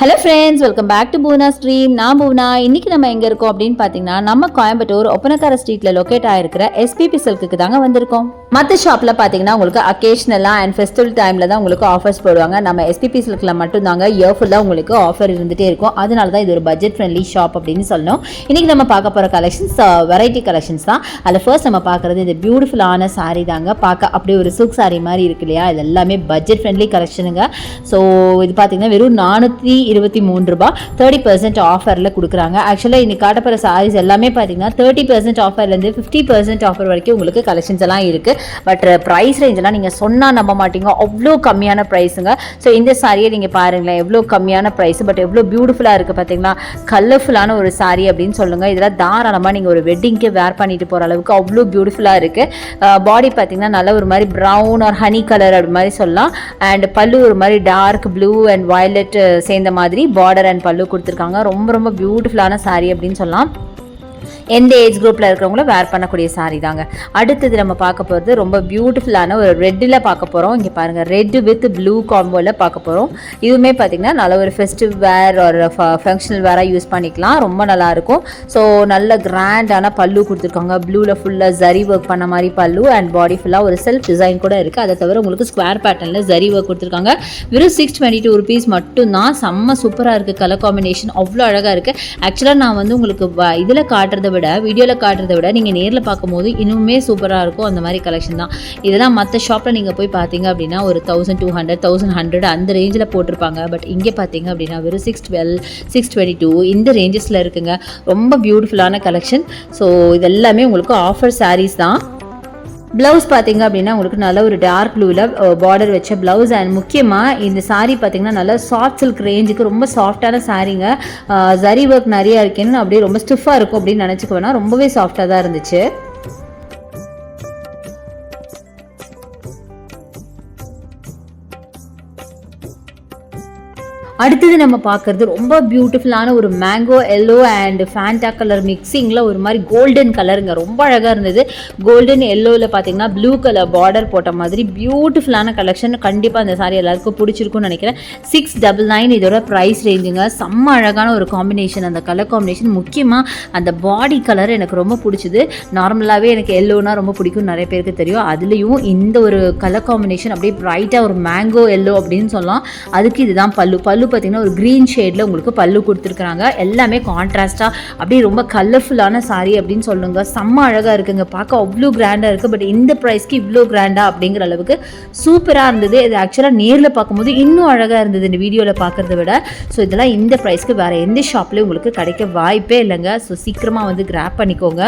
Hello friends welcome back to Poona stream நான் பூனா இன்னைக்கு நம்ம எங்கே இருக்கோம் அப்படின்னு பார்த்தீங்கன்னா நம்ம கோயம்புத்தூர் ஒப்பனக்கார ஸ்ட்ரீட்டில் லொக்கேட் ஆகிருக்கிற எஸ்பிபி சில்க்குக்கு தாங்க வந்திருக்கோம். மற்ற ஷாப்பில் பார்த்தீங்கன்னா உங்களுக்கு அக்கேஷனலாக அண்ட் ஃபெஸ்டிவல் டைமில் தான் உங்களுக்கு ஆஃபர்ஸ் போடுவாங்க. நம்ம எஸ்பிபி சில்கில் மட்டும்தாங்க இயர் ஃபுல்லாக உங்களுக்கு ஆஃபர் இருந்துகிட்டே இருக்கும். அதனால தான் இது ஒரு பட்ஜெட் ஃப்ரெண்ட்லி ஷாப் அப்படின்னு சொல்லணும். இன்னைக்கு நம்ம பார்க்க போகிற கலெக்ஷன்ஸ் வெரைட்டி கலெக்ஷன்ஸ் தான். அதில் ஃபர்ஸ்ட் நம்ம பார்க்குறது இந்த பியூட்டிஃபுல்லான saree தாங்க. பார்க்க அப்படியே ஒரு சில்க் சாரி மாதிரி இருக்கு இல்லையா? இது எல்லாமே பட்ஜெட் ஃப்ரெண்ட்லி கலெக்ஷனுங்க ஸோ இது பார்த்தீங்கன்னா வெறும் நானூற்றி இருபத்தி மூணு ரூபாய் தேர்ட்டி பர்சன்ட் ஆஃபரில் கொடுக்குறாங்க. ஆக்சுவலாக இன்னைக்கு காட்டப்படுற சாரீஸ் எல்லாமே பார்த்தீங்கன்னா தேர்ட்டி பர்சன்ட் ஆஃபர்லேருந்து ஃபிஃப்டி பர்சன்ட் ஆஃபர் வரைக்கும் உங்களுக்கு கலெக்ஷன்ஸ் எல்லாம் இருக்குது பட் ப்ரைஸ் uh, ரேஞ்செல்லாம் நீங்கள் சொன்னால் நம்ப மாட்டீங்க. அவ்வளோ கம்மியான ப்ரைஸுங்க ஸோ இந்த சாரியை நீங்கள் பாருங்களேன். எவ்வளோ கம்மியான ப்ரைஸ் பட் எவ்வளோ பியூட்டிஃபுல்லாக இருக்குது பார்த்தீங்களா கலர்ஃபுல்லான ஒரு saree அப்படின்னு சொல்லுங்கள் இதெல்லாம் தாராளமாக நீங்கள் ஒரு வெட்டிங்க்கு வேர் பண்ணிட்டு போகிற அளவுக்கு அவ்வளோ பியூட்டிஃபுல்லாக இருக்குது uh, பாடி பார்த்தீங்கன்னா நல்ல ஒரு மாதிரி ப்ரௌன் ஆர் ஹனி கலர் அப்படி மாதிரி சொல்லலாம். அண்ட் பல்லு ஒரு மாதிரி டார்க் ப்ளூ அண்ட் வயலட் சேர்ந்த மாதிரி பார்டர் அண்ட் பல்லு கொடுத்துருக்காங்க. ரொம்ப ரொம்ப பியூட்டிஃபுல்லான சாரீ அப்படின்னு சொல்லலாம். எந்த ஏஜ் குரூப்பில் இருக்கிறவங்களும் வேர் பண்ணக்கூடிய சாரி தாங்க. அடுத்தது நம்ம பார்க்க போகிறது ரொம்ப பியூட்டிஃபுல்லான ஒரு ரெட்டில் பார்க்க போகிறோம் இங்கே பாருங்கள் ரெட் வித் ப்ளூ காம்போவில் பார்க்க போகிறோம் இதுவுமே பார்த்தீங்கன்னா நல்ல ஒரு ஃபெஸ்டிவ் வேர் ஒரு ஃபங்க்ஷனல் வேராக யூஸ் பண்ணிக்கலாம். ரொம்ப நல்லாயிருக்கும் ஸோ நல்ல கிராண்டான பல்லு கொடுத்துருக்காங்க. ப்ளூவில் ஃபுல்லாக ஜரி ஒர்க் பண்ண மாதிரி பல்லு அண்ட் பாடி ஃபுல்லாக ஒரு செல்ஃப் டிசைன் கூட இருக்குது அதை தவிர உங்களுக்கு ஸ்கொயர் பேட்டர்னில் ஜரி ஒர்க் கொடுத்துருக்காங்க. வெறும் சிக்ஸ் டுவெண்ட்டி டூ ருபீஸ் மட்டும்தான். செம்ம சூப்பராக இருக்குது கலர் காம்பினேஷன் அவ்வளோ அழகாக இருக்குது ஆக்சுவலாக நான் வந்து உங்களுக்கு இதில் காட்டுறத விட வீடியோவில் காட்டுறதை விட நீங்கள் நேரில் பார்க்கும்போது இன்னுமே சூப்பராக இருக்கும். அந்த மாதிரி கலெக்ஷன் தான். இதெல்லாம் மற்ற ஷாப்பில் நீங்கள் போய் பார்த்தீங்க அப்படின்னா ஒரு thousand two hundred thousand hundred அந்த ரேஞ்சில் போட்டிருப்பாங்க. பட் இங்கே பார்த்தீங்க அப்படின்னா வெறும் six twelve six twenty two இந்த ரேஞ்சஸில் இருக்குங்க. ரொம்ப பியூட்டிஃபுல்லான கலெக்ஷன் ஸோ இது எல்லாமே உங்களுக்கு ஆஃபர் சாரீஸ் தான். ப்ளவுஸ் பார்த்தீங்க அப்படின்னா உங்களுக்கு நல்ல ஒரு டார்க் ப்ளூவில் பார்டர் வச்ச ப்ளவுஸ் அண்ட் முக்கியமாக இந்த சாரீ பார்த்தீங்கன்னா நல்ல சாஃப்ட் சில்க் ரேஞ்சுக்கு ரொம்ப சாஃப்டான சாரீங்க ஜரி ஒர்க் நிறையா இருக்கேன்னு அப்படியே ரொம்ப ஸ்டிஃபாக இருக்கும் அப்படின்னு நினச்சிக்கோன்னா ரொம்பவே சாஃப்டாக தான் இருந்துச்சு. அடுத்தது நம்ம பார்க்குறது ரொம்ப பியூட்டிஃபுல்லான ஒரு mango yellow and Fanta colour மிக்சிங்கில் ஒரு மாதிரி கோல்டன் கலருங்க ரொம்ப அழகாக இருந்தது. கோல்டன் எல்லோவில் பார்த்தீங்கன்னா ப்ளூ கலர் பார்டர் போட்ட மாதிரி பியூட்டிஃபுல்லான கலெக்ஷன் கண்டிப்பாக அந்த சாரி எல்லாருக்கும் பிடிச்சிருக்கும்னு நினைக்கிறேன். சிக்ஸ் டபுள் நைன் இதோட ப்ரைஸ் ரேஞ்சுங்க செம்ம அழகான ஒரு காம்பினேஷன் அந்த கலர் காம்பினேஷன் முக்கியமாக அந்த பாடி கலர் எனக்கு ரொம்ப பிடிச்சது. நார்மலாகவே எனக்கு எல்லோனா ரொம்ப பிடிக்கும் நிறைய பேருக்கு தெரியும். அதுலேயும் இந்த ஒரு கலர் காம்பினேஷன் அப்படியே ப்ரைட்டாக ஒரு மேங்கோ எல்லோ அப்படின்னு சொல்லலாம். அதுக்கு இதுதான் பல்லு. பல்லு பார்த்தீங்கன்னா ஒரு க்ரீன் ஷேடில் உங்களுக்கு பல்லு கொடுத்துருக்குறாங்க. எல்லாமே கான்ட்ராஸ்ட்டாக அப்படியே ரொம்ப கலர்ஃபுல்லான சாரீ அப்படின்னு சொல்லுங்க. செம்ம அழகாக இருக்குங்க. பார்க்க அவ்வளோ கிராண்டாக இருக்குது பட் இந்த ப்ரைஸ்க்கு இவ்வளோ கிராண்டாக அப்படிங்கிற அளவுக்கு சூப்பராக இருந்தது. இது ஆக்சுவலாக நேரில் பார்க்கும்போது இன்னும் அழகாக இருந்தது இந்த வீடியோவில் பார்க்குறத விட. ஸோ இதெல்லாம் இந்த ப்ரைஸ்க்கு வேறு எந்த ஷாப்லேயும் உங்களுக்கு கிடைக்க வாய்ப்பே இல்லைங்க. ஸோ சீக்கிரமாக வந்து கிராப் பண்ணிக்கோங்க.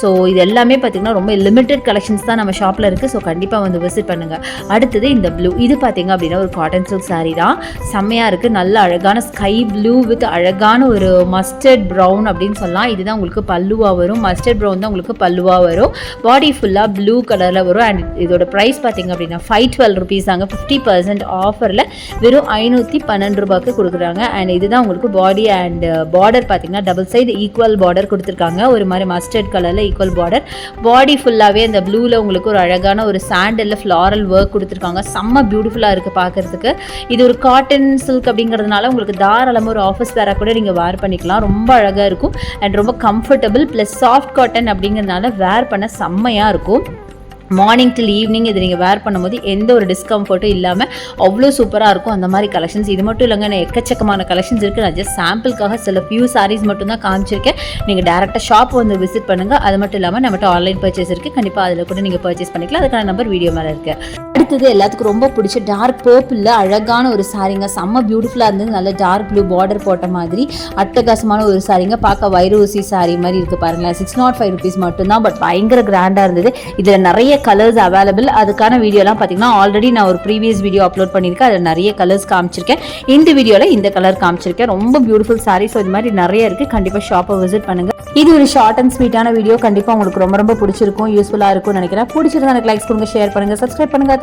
ஸோ இது எல்லாமே பார்த்திங்கன்னா ரொம்ப லிமிடெட் கலெக்ஷன்ஸ் தான் நம்ம ஷாப்பில் இருக்குது ஸோ கண்டிப்பாக வந்து விசிட் பண்ணுங்கள் அடுத்தது இந்த ப்ளூ இது பார்த்தீங்க அப்படின்னா ஒரு காட்டன் சில்க் சாரீ தான். செம்மையாக இருக்குது நல்ல அழகான ஸ்கை ப்ளூ வித் அழகான ஒரு மஸ்டர்ட் ப்ரௌன் அப்படின்னு சொல்லலாம் இதுதான் உங்களுக்கு பல்லுவாக வரும். மஸ்டர்ட் ப்ரௌன் தான் உங்களுக்கு பல்லுவாக வரும். பாடி ஃபுல்லாக ப்ளூ கலரில் வரும். அண்ட் இதோட ப்ரைஸ் பார்த்தீங்க அப்படின்னா ஃபைவ் டுவெல் ருபீஸ் தாங்க. ஃபிஃப்டி பர்சன்ட் ஆஃபரில் வெறும் ஐநூற்றி பன்னெண்டு ரூபாய்க்கு கொடுக்குறாங்க. அண்ட் இதுதான் உங்களுக்கு பாடி அண்ட் பார்டர் பார்த்தீங்கன்னா டபுள் சைடு ஈக்குவல் பார்டர் கொடுத்துருக்காங்க. ஒரு மாதிரி மஸ்டர்ட் கலரில் ஈக்குவல் பார்டர் பாடி ஃபுல்லாகவே அந்த ப்ளூவில் உங்களுக்கு ஒரு அழகான ஒரு சாண்டலில் ஃப்ளாரல் ஒர்க் கொடுத்துருக்காங்க. செம்ம பியூட்டிஃபுல்லாக இருக்குது பார்க்குறதுக்கு. இது ஒரு காட்டன் சில்க் அப்படிங்கிறதுனால உங்களுக்கு தாராளமாக ஒரு ஆஃபீஸ் வேற கூட நீங்கள் வேர் பண்ணிக்கலாம். ரொம்ப அழகாக இருக்கும். அண்ட் ரொம்ப கம்ஃபர்டபுள் ப்ளஸ் சாஃப்ட் காட்டன் அப்படிங்கிறதுனால வேர் பண்ண செம்மையாக இருக்கும். மார்னிங் டில் ஈவினிங் இது நீங்கள் வேர் பண்ணும்போது எந்த ஒரு டிஸ்கம்ஃபர்ட்டும் இல்லாமல் அவ்வளோ சூப்பராக இருக்கும். அந்த மாதிரி கலெக்ஷன்ஸ் இது மட்டும் இல்லைங்க நான் எக்கச்சக்கமான கலெக்ஷன்ஸ் இருக்குது நான் ஜஸ்ட் சாம்பிளுக்காக சில ஃபியூ சாரீஸ் மட்டும் தான் காமிச்சிருக்கேன். நீங்கள் டேரெக்டாக ஷாப் வந்து விசிட் பண்ணுங்கள் அது மட்டும் இல்லாமல் நம்மகிட்ட ஆன்லைன் பர்ச்சேஸ் இருக்குது கண்டிப்பாக அதில் கூட நீங்கள் பர்ச்சேஸ் பண்ணிக்கலாம். அதுக்கான நம்பர் வீடியோ மேலே இருக்குது அடுத்தது எல்லாத்துக்கும் ரொம்ப பிடிச்ச டார்க் பர்பிளில் அழகான ஒரு சாரீங்க செம்ம பியூட்டிஃபுல்லாக இருந்தது. நல்ல டார்க் ப்ளூ பார்டர் போட்ட மாதிரி. அட்டகாசமான ஒரு சாரீங்க பார்க்க வைரூசி சாரீ மாதிரி இருக்குது பாருங்களேன். சிக்ஸ் நாட் ஃபைவ் ருபீஸ் மட்டும்தான் பட் பயங்கர கிராண்டாக இருந்தது. இதில் நிறைய கலர்ஸ் அவைலபிள் அதுக்கான வீடியோலாம் பார்த்தீங்கன்னா ஆல்ரெடி நான் ஒரு ப்ரீவியஸ் வீடியோ அப்லோட் பண்ணியிருக்கேன். அதில் நிறைய கலர்ஸ் காமிச்சிருக்கேன். இந்த வீடியோவில் இந்த கலர் காமிச்சிருக்கேன். ரொம்ப பியூட்டிஃபுல் சாரீ ஸோ இது மாதிரி நிறைய இருக்குது கண்டிப்பாக ஷாப்பை விசிட் பண்ணுங்கள் இது ஒரு ஷார்ட் அண்ட் ஸ்வீட்டான வீடியோ கண்டிப்பாக உங்களுக்கு ரொம்ப ரொம்ப பிடிச்சிருக்கும் யூஸ்ஃபுல்லாக இருக்கும்னு நினைக்கிறேன். பிடிச்சிருந்தா எனக்கு லைக்ஸ் கொடுங்க ஷேர் பண்ணுங்கள் சப்ஸ்கிரைப் பண்ணுங்கள்